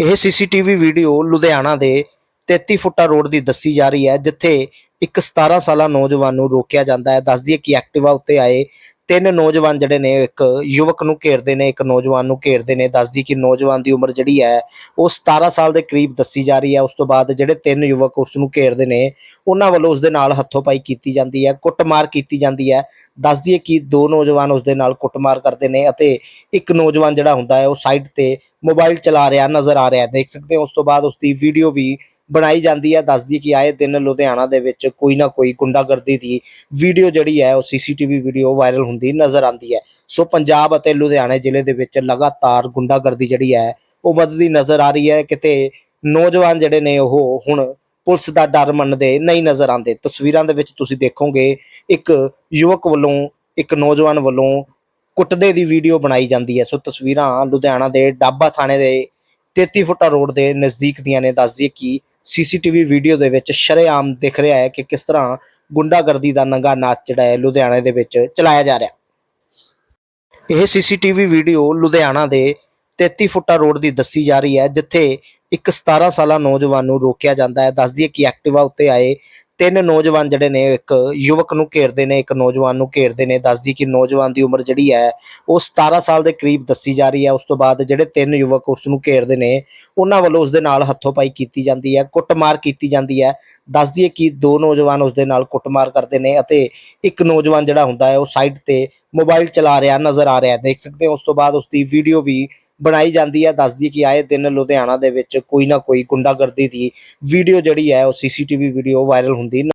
ਇਹ CCTV video Ludhiana ਦੇ 33 ਫੁੱਟਾ road ਦੀ ਦੱਸੀ ਜਾ ਰਹੀ ਹੈ, ਜਿੱਥੇ ਇੱਕ 17 ਸਾਲਾ ਨੌਜਵਾਨ ਨੂੰ ਰੋਕਿਆ ਜਾਂਦਾ ਹੈ। ਦੱਸਦੀ ਹੈ ਕਿ ਐਕਟਿਵਾ ਉੱਤੇ ਆਏ ਤਿੰਨ ਨੌਜਵਾਨ ਜਿਹੜੇ ਨੇ, ਇੱਕ ਯੁਵਕ ਨੂੰ ਘੇਰਦੇ ਨੇ, ਇੱਕ ਨੌਜਵਾਨ ਨੂੰ ਘੇਰਦੇ ਨੇ। ਦੱਸਦੀ ਕਿ ਨੌਜਵਾਨ ਦੀ ਉਮਰ ਜਿਹੜੀ ਹੈ, ਉਹ 17 ਸਾਲ ਦੇ ਕਰੀਬ ਦੱਸੀ ਜਾ ਰਹੀ ਹੈ। ਉਸ ਤੋਂ ਬਾਅਦ ਜਿਹੜੇ ਤਿੰਨ ਯੁਵਕ ਉਸ ਨੂੰ ਘੇਰਦੇ ਨੇ, ਉਹਨਾਂ ਵੱਲੋਂ ਉਸ ਦੇ ਨਾਲ ਹੱਥੋਂ-ਪਾਈ ਕੀਤੀ ਜਾਂਦੀ ਹੈ, ਕੁੱਟਮਾਰ ਕੀਤੀ ਜਾਂਦੀ ਹੈ। ਦੱਸਦੀ ਹੈ ਕਿ ਦੋ ਨੌਜਵਾਨ ਉਸ ਦੇ ਨਾਲ ਕੁੱਟਮਾਰ ਕਰਦੇ ਨੇ ਅਤੇ ਇੱਕ ਨੌਜਵਾਨ ਜਿਹੜਾ ਹੁੰਦਾ ਹੈ, ਉਹ ਸਾਈਡ ਤੇ ਮੋਬਾਈਲ ਚਲਾ ਰਿਹਾ, ਨਜ਼ਰ ਆ ਰਿਹਾ। ਦੇਖ ਸਕਦੇ ਹੋ, ਉਸ ਤੋਂ ਬਾਅਦ ਉਸ ਦੀ ਵੀਡੀਓ ਵੀ ਬਣਾਈ ਜਾਂਦੀ ਹੈ ਦੱਸਦੀ ਕਿ ਆਏ ਦਿਨ ਲੁਧਿਆਣਾ ਦੇ ਵਿੱਚ ਕੋਈ ਨਾ ਕੋਈ ਗੁੰਡਾਗਰਦੀ ਦੀ ਵੀਡੀਓ ਜਿਹੜੀ ਹੈ, ਉਹ ਸੀਸੀਟੀਵੀ ਵੀਡੀਓ ਵਾਇਰਲ ਹੁੰਦੀ ਨਜ਼ਰ ਆਉਂਦੀ ਹੈ। ਸੋ ਪੰਜਾਬ ਅਤੇ ਲੁਧਿਆਣਾ ਜ਼ਿਲ੍ਹੇ ਦੇ ਵਿੱਚ ਲਗਾਤਾਰ ਗੁੰਡਾਗਰਦੀ ਜਿਹੜੀ ਹੈ, ਉਹ ਵੱਧਦੀ ਨਜ਼ਰ ਆ ਰਹੀ ਹੈ। ਕਿਤੇ ਨੌਜਵਾਨ ਜਿਹੜੇ ਨੇ, ਉਹ ਹੁਣ ਪੁਲਿਸ ਦਾ ਡਰ ਮੰਨਦੇ ਨਹੀਂ ਨਜ਼ਰ ਆਉਂਦੇ। ਤਸਵੀਰਾਂ ਦੇ ਵਿੱਚ ਤੁਸੀਂ ਦੇਖੋਗੇ, ਇੱਕ ਯੁਵਕ ਵੱਲੋਂ, ਇੱਕ ਨੌਜਵਾਨ ਵੱਲੋਂ ਕੁੱਟਦੇ ਦੀ ਵੀਡੀਓ ਬਣਾਈ ਜਾਂਦੀ ਹੈ। ਸੋ ਤਸਵੀਰਾਂ ਲੁਧਿਆਣਾ ਦੇ ਡਾਬਾ ਥਾਣੇ ਦੇ 33 ਫੁੱਟਾ ਰੋਡ ਦੇ ਨਜ਼ਦੀਕ ਦੀਆਂ ਨੇ। ਦੱਸਦੀ ਕਿ ਸੀਸੀਟੀਵੀ ਵੀਡੀਓ ਦੇ ਵਿੱਚ ਸ਼ਰੇਆਮ ਦਿਖ ਰਿਹਾ ਹੈ ਕਿ ਕਿਸ ਤਰ੍ਹਾਂ ਗੁੰਡਾਗਰਦੀ ਦਾ ਨੰਗਾ ਨਾਚ ਜਿਹੜਾ ਹੈ ਲੁਧਿਆਣੇ ਦੇ ਵਿੱਚ ਚਲਾਇਆ ਜਾ ਰਿਹਾ। ਇਹ ਸੀਸੀਟੀਵੀ ਵੀਡੀਓ ਲੁਧਿਆਣਾ ਦੇ 33 ਫੁੱਟਾ ਰੋਡ ਦੀ ਦੱਸੀ ਜਾ ਰਹੀ ਹੈ, ਜਿੱਥੇ ਇੱਕ 17 ਸਾਲਾ ਨੌਜਵਾਨ ਨੂੰ ਰੋਕਿਆ ਜਾਂਦਾ ਹੈ। ਦੱਸਦੀ ਹੈ ਕਿ ਐਕਟਿਵਾ ਉੱਤੇ ਆਏ ਤਿੰਨ ਨੌਜਵਾਨ ਜਿਹੜੇ ਨੇ, ਇੱਕ ਯੁਵਕ ਨੂੰ ਘੇਰਦੇ ਨੇ, ਇੱਕ ਨੌਜਵਾਨ ਨੂੰ ਘੇਰਦੇ ਨੇ। ਦੱਸਦੀ ਕਿ ਨੌਜਵਾਨ ਦੀ ਉਮਰ ਜਿਹੜੀ ਹੈ, ਉਹ 17 ਸਾਲ ਦੇ ਕਰੀਬ ਦੱਸੀ ਜਾ ਰਹੀ ਹੈ। ਉਸ ਤੋਂ ਬਾਅਦ ਜਿਹੜੇ ਤਿੰਨ ਯੁਵਕ ਉਸ ਨੂੰ ਘੇਰਦੇ ਨੇ, ਉਹਨਾਂ ਵੱਲੋਂ ਉਸ ਦੇ ਨਾਲ ਹੱਥੋਂ-ਪਾਈ ਕੀਤੀ ਜਾਂਦੀ ਹੈ, ਕੁੱਟਮਾਰ ਕੀਤੀ ਜਾਂਦੀ ਹੈ। ਦੱਸਦੀ ਹੈ ਕਿ ਦੋ ਨੌਜਵਾਨ ਉਸ ਦੇ ਨਾਲ ਕੁੱਟਮਾਰ ਕਰਦੇ ਨੇ ਅਤੇ ਇੱਕ ਨੌਜਵਾਨ ਜਿਹੜਾ ਹੁੰਦਾ ਹੈ, ਉਹ ਸਾਈਡ ਤੇ ਮੋਬਾਈਲ ਚਲਾ ਰਿਹਾ, ਨਜ਼ਰ ਆ ਰਿਹਾ। ਦੇਖ ਸਕਦੇ ਹੋ, ਉਸ ਤੋਂ ਬਾਅਦ ਉਸ ਦੀ ਵੀਡੀਓ ਵੀ ਬਣਾਈ ਜਾਂਦੀ ਹੈ ਦੱਸਦੀ ਕਿ ਆਏ ਦਿਨ ਲੁਧਿਆਣਾ ਦੇ ਵਿੱਚ ਕੋਈ ਨਾ ਕੋਈ ਗੁੰਡਾਗਰਦੀ ਦੀ ਵੀਡੀਓ ਜਿਹੜੀ ਹੈ, ਉਹ ਸੀਸੀਟੀਵੀ ਵੀਡੀਓ ਵਾਇਰਲ ਹੁੰਦੀ